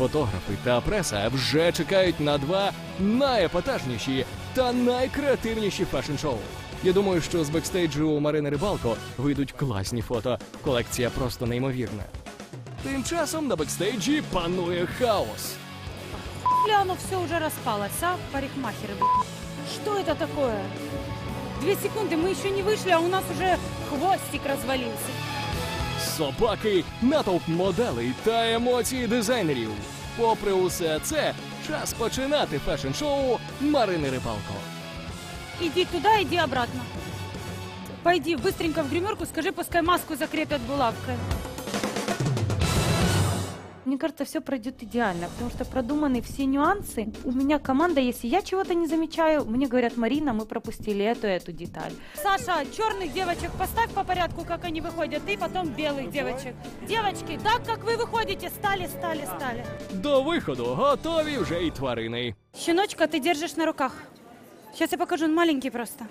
Фотографи та преса вже чекають на два найепатажніші та найкреативніші фешн-шоу. Я думаю, що з бекстейджу у Марини Рибалко вийдуть класні фото. Колекція просто неймовірна. Тим часом на бекстейджі панує хаос. Бля, оно все уже распалось, а, парикмахеры, блин. Что это такое? Две секунды, мы еще не вышли, а у нас уже хвостик развалился. Собаки, натовп моделей та емоції дизайнерів. Попри усе це, час починати фешн-шоу Марини Рибалко. Иди туда, иди обратно. Пойди быстренько в гримерку, скажи, пускай маску закрепят булавкой Мне кажется, все пройдет идеально, потому что продуманы все нюансы. У меня команда, если я чего-то не замечаю, мне говорят, Марина, мы пропустили эту эту деталь. Саша, черных девочек поставь по порядку, как они выходят, и потом белых девочек. Девочки, так как вы выходите, стали, стали, стали. До виходу готові вже й тварини. Щеночка ты держишь на руках. Сейчас я покажу, он маленький просто.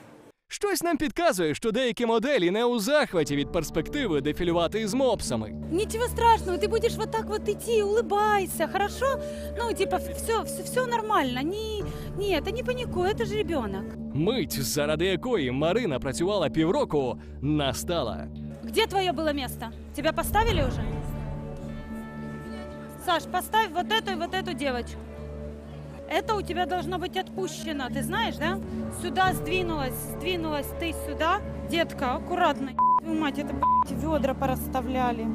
Щось нам підказує, що деякі моделі не у захваті від перспективи дефілювати з мопсами. Ничего страшного, ты будешь вот так вот идти, улыбайся, хорошо? Ну, типа, все, все, все нормально. Не, нет, это не паникуй, это же ребенок. Мить, заради якої Марина працювала півроку, настала. Где твое было место? Тебя поставили уже? Саш, поставь вот эту и вот эту девочку. Это у тебя должно быть отпущено, ты знаешь, да? Сюда сдвинулась, сдвинулась ты сюда. Детка, аккуратно. Твою мать, это, блядь, ведра порасставляли.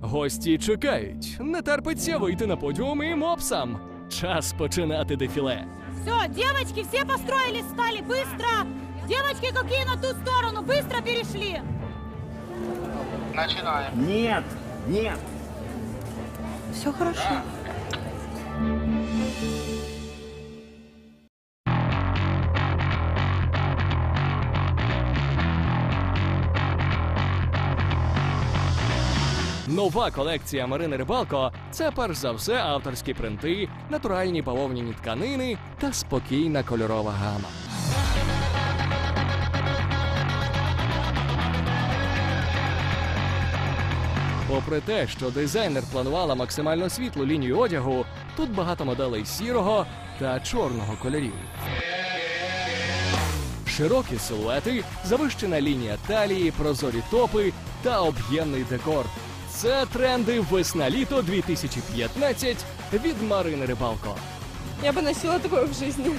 Гості чекають. Не терпиться вийти на подіум і мопсам. Час починати дефіле. Все, девочки, все построились, стали, быстро! Девочки, какие на ту сторону, быстро перешли! Начинаем. Нет, нет. Все хорошо. Нова колекція Марини Рибалко це перш за все авторські принти, натуральні бавовняні тканини та спокійна кольорова гама. Попри те, що дизайнер планувала максимально світлу лінію одягу, тут багато моделей сірого та чорного кольорів. Широкі силуети, завищена лінія талії, прозорі топи та об'ємний декор. Це тренди весна-літо 2015 від Марини Рибалко. Я бы носила такое в жизни.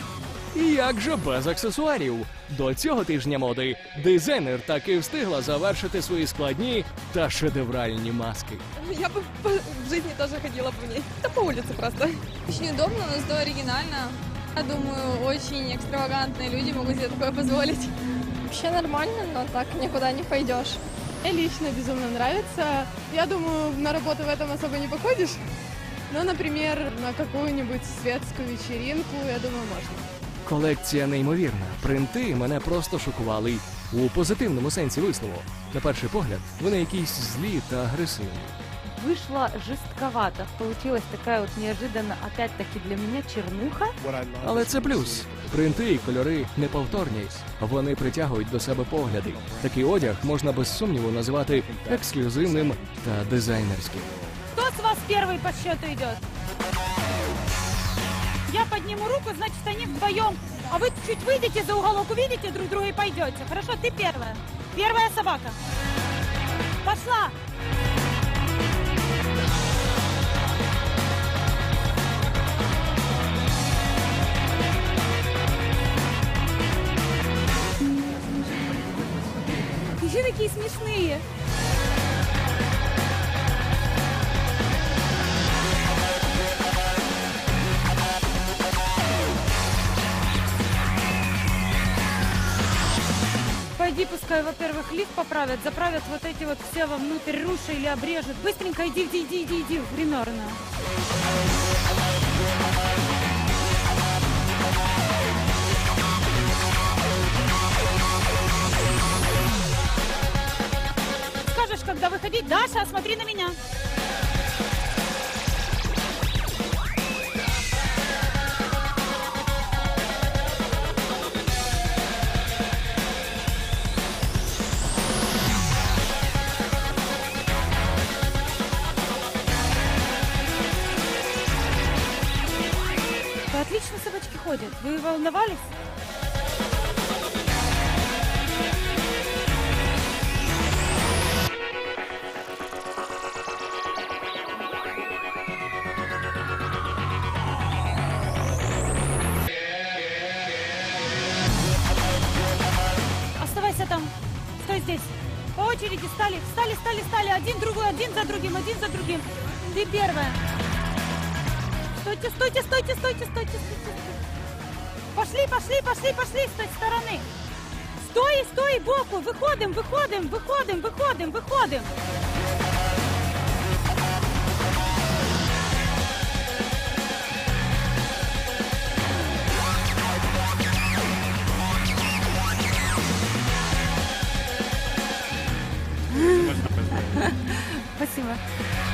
І як же без аксесуарів? До цього тижня моди дизайнер таки встигла завершити свої складні та шедевральні маски. Я бы по- в жизни тоже ходила бы в ней. Это по улице просто. Очень удобно, но зато оригинально. Я думаю, очень экстравагантные люди могут себе такое позволить. Вообще нормально, но так никуда не пойдешь. Мне лично безумно нравится. Я думаю, на работу в этом особо не походишь. Но, например, на какую-нибудь светскую вечеринку, я думаю, можно. Колекція неймовірна. Принти мене просто шокували у позитивному сенсі вислову. На перший погляд, вони якісь злі та агресивні Вышло жестковато. Получилась такая вот неожиданно, опять-таки для меня, чернуха. Але це плюс. Принти і кольори неповторні. Вони притягують до себе погляди. Такий одяг можна без сумніву називати ексклюзивним та дизайнерським. Кто с вас первый по счету идет? Я подниму руку, значит, они вдвоем. А вы чуть выйдете за уголок, увидите друг друга и пойдете. Хорошо, ты первая. Первая собака. Пошла. Еще такие смешные. Пойди, пускай, во-первых, лифт поправят, заправят вот эти вот все вовнутрь руши или обрежут. Быстренько иди, иди, иди, иди, иди в гримерную. Когда выходить, Даша, смотри на меня. обычно собачки ходят. Вы волновались? Один, за другим, один за другим. Ты первая. Стойте, стойте, стойте, стойте, стойте, стойте. Пошли, пошли, пошли, пошли с той стороны. Стой, стой, боку. Виходимо, виходимо, виходимо, виходимо, виходимо. próxima.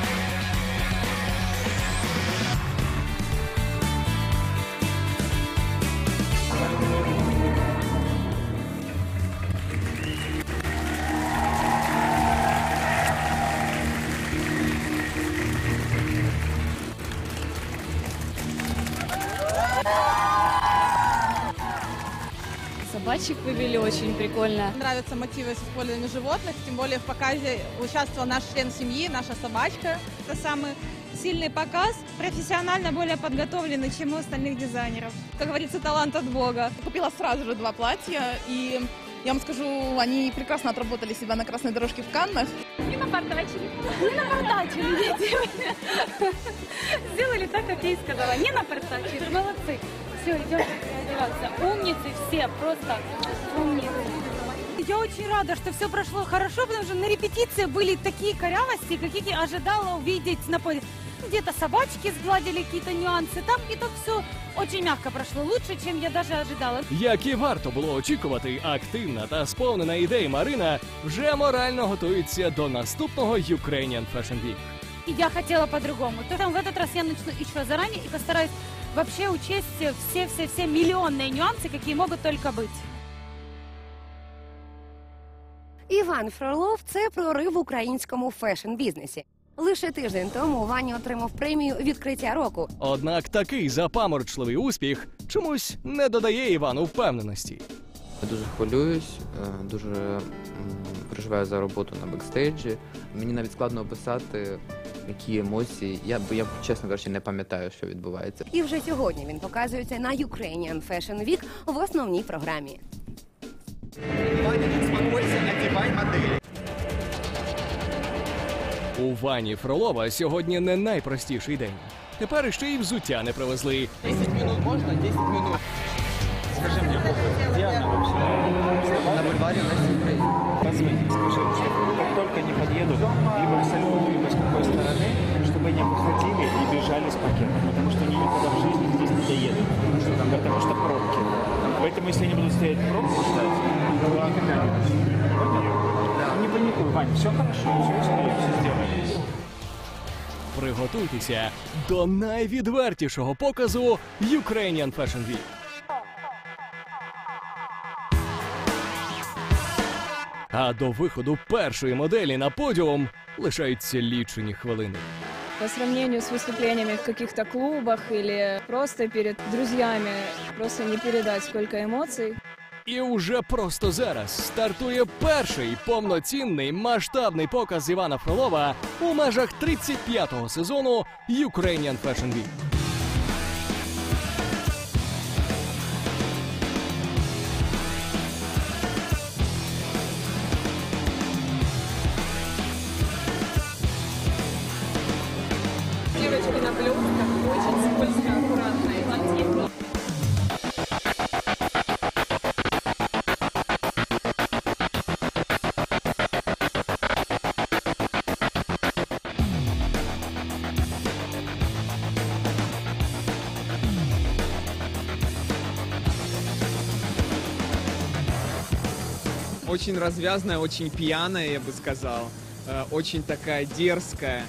Очень прикольно. Нравятся мотивы с использованием животных, тем более в показе участвовал наш член семьи, наша собачка. Это самый сильный показ, профессионально более подготовленный, чем у остальных дизайнеров. Как говорится, талант от Бога. Купила сразу же два платья, и я вам скажу, они прекрасно отработали себя на красной дорожке в Каннах. Не напортачили. Не напортачили, дети. Сделали так, как я и сказала. Не напортачили. Молодцы. Все, идем одеваться. Умницы все, просто. Я очень рада, что все прошло хорошо, потому что на репетиции были такие корявости, какие я ожидала увидеть на поде. Где-то собачки сгладили какие-то нюансы, там и то все очень мягко прошло, лучше, чем я даже ожидала. Як і варто було очікувати, активна та сповнена ідей Марина вже морально готується до наступного Ukrainian Fashion Week. И я хотела по-другому. То там в этот раз я начну еще заранее и постараюсь вообще учесть все-все-все миллионные нюансы, какие могут только быть. Іван Фролов це прорив в українському фешн-бізнесі. Лише тиждень тому Ваня отримав премію відкриття року. Однак такий запаморочливий успіх чомусь не додає Івану впевненості. Я дуже хвилююсь, е, дуже переживаю за роботу на бекстейджі. Мені навіть складно описати, які емоції. Я бо я чесно кажучи, не пам'ятаю, що відбувається. І вже сьогодні він показується на Ukrainian Fashion Week в основній програмі. У Вані Фролова сьогодні не найпростіший день. Тепер ще й взуття не привезли. 10 минут можно? 10 минут. Скажи мне, где она вообще? На бульварі Лесі Українки. Позвони, скажи, что как только не подъедут, либо к салону, либо с какой стороны, чтобы они выходили и бежали с пакетом, потому что они никогда в жизни здесь не доедут, потому что, там, потому что пробки. Поэтому, если они будут стоять в пробку ждать, то никогда не подъедут. Паникуй, Вань, все хорошо, все успеем, все сделаем. Приготуйтеся до найвідвертішого показу Ukrainian Fashion Week. А до виходу першої моделі на подіум лишаються лічені хвилини. По сравнению с выступлениями в каких-то клубах или просто перед друзьями, просто не передать сколько эмоций. І уже просто зараз стартує перший повноцінний масштабний показ Івана Фролова у межах 35-го сезону Ukrainian Fashion Week. Очень развязная, очень пьяная, я бы сказал. Э, Очень такая дерзкая.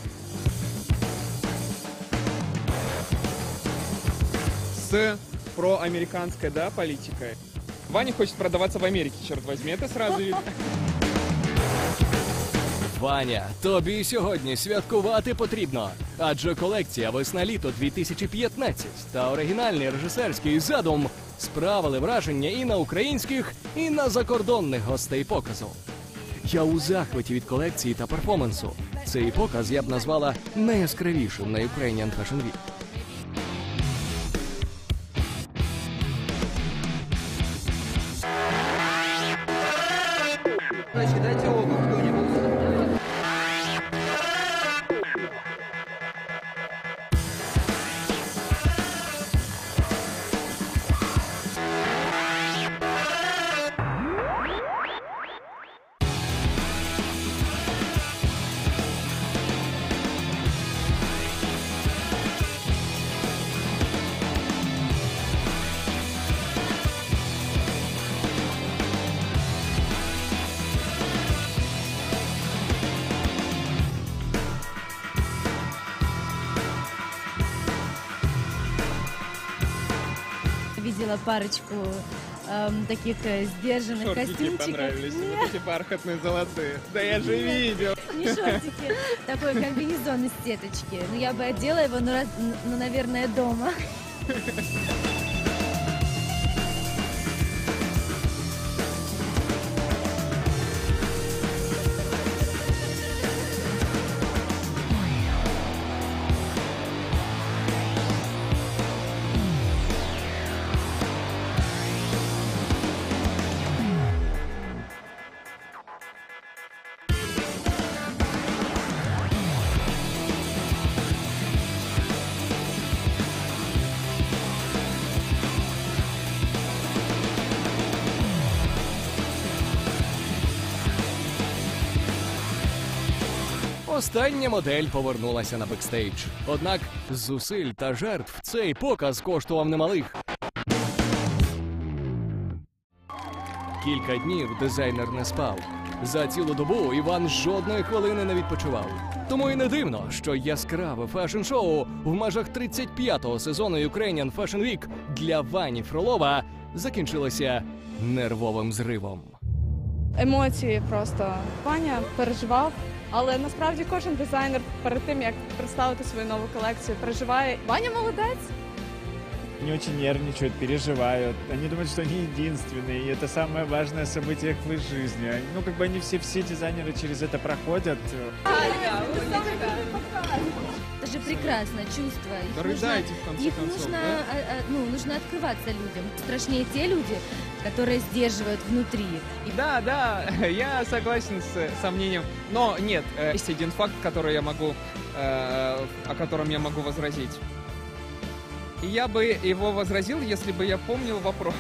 С проамериканской, да, политикой. Ваня хочет продаваться в Америке, черт возьми, это сразу видно. Ваня, тобі сьогодні святкувати потрібно. Адже колекція весна-літо 2015 та оригінальний режисерський задум справили враження і на українських, і на закордонних гостей показу. Я у захваті від колекції та перформансу. Цей показ я б назвала найяскравішим на Ukrainian Fashion Week. Видела парочку эм, таких э, сдержанных костюмчиков. вот эти бархатные золотые. Да я же видел. Не шортики, такой комбинезон из сеточки. Ну, я бы одела его, раз- ну, наверное, дома. Остання модель повернулася на бекстейдж. Однак зусиль та жертв цей показ коштував немалих. Кілька днів дизайнер не спав. За цілу добу Іван жодної хвилини не відпочивав. Тому і не дивно, що яскраве фешн-шоу в межах 35-го сезону Ukrainian Fashion Week для Вані Фролова закінчилося нервовим зривом. Емоції просто Ваня переживав. Але насправді кожен дизайнер перед тим як представити свою нову колекцію переживає. Ваня молодець. Они очень нервничают, переживают. Они думают, что они единственные, и это самое важное событие в их жизни. Они- Ну, как бы они все, все дизайнеры через это проходят. Это же прекрасно, чувство. Их Да нужно- рыдайте, в конце Их концов, нужно, да? а, а, ну, нужно открываться людям. Страшнее те люди, которые сдерживают внутри. И Да, да, я согласен с сомнением. Но нет, э, есть один факт, который я могу, э, о котором я могу возразить. И я бы его возразил, если бы я помнил вопрос.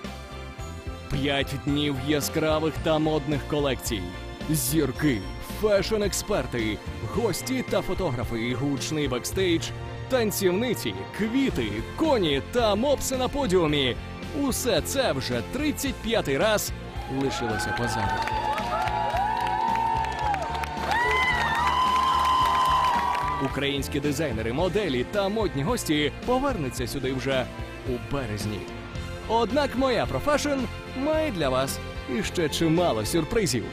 П'ять днів яскравих та модних колекцій. Зірки, фешн-експерти, гості та фотографи, гучний бекстейдж, танцівниці, квіти, коні та мопси на подіумі. Усе це вже 35-й раз лишилося позаду. Українські дизайнери, моделі та модні гості повернуться сюди вже у березні. Однак моя профешн має для вас іще чимало сюрпризів.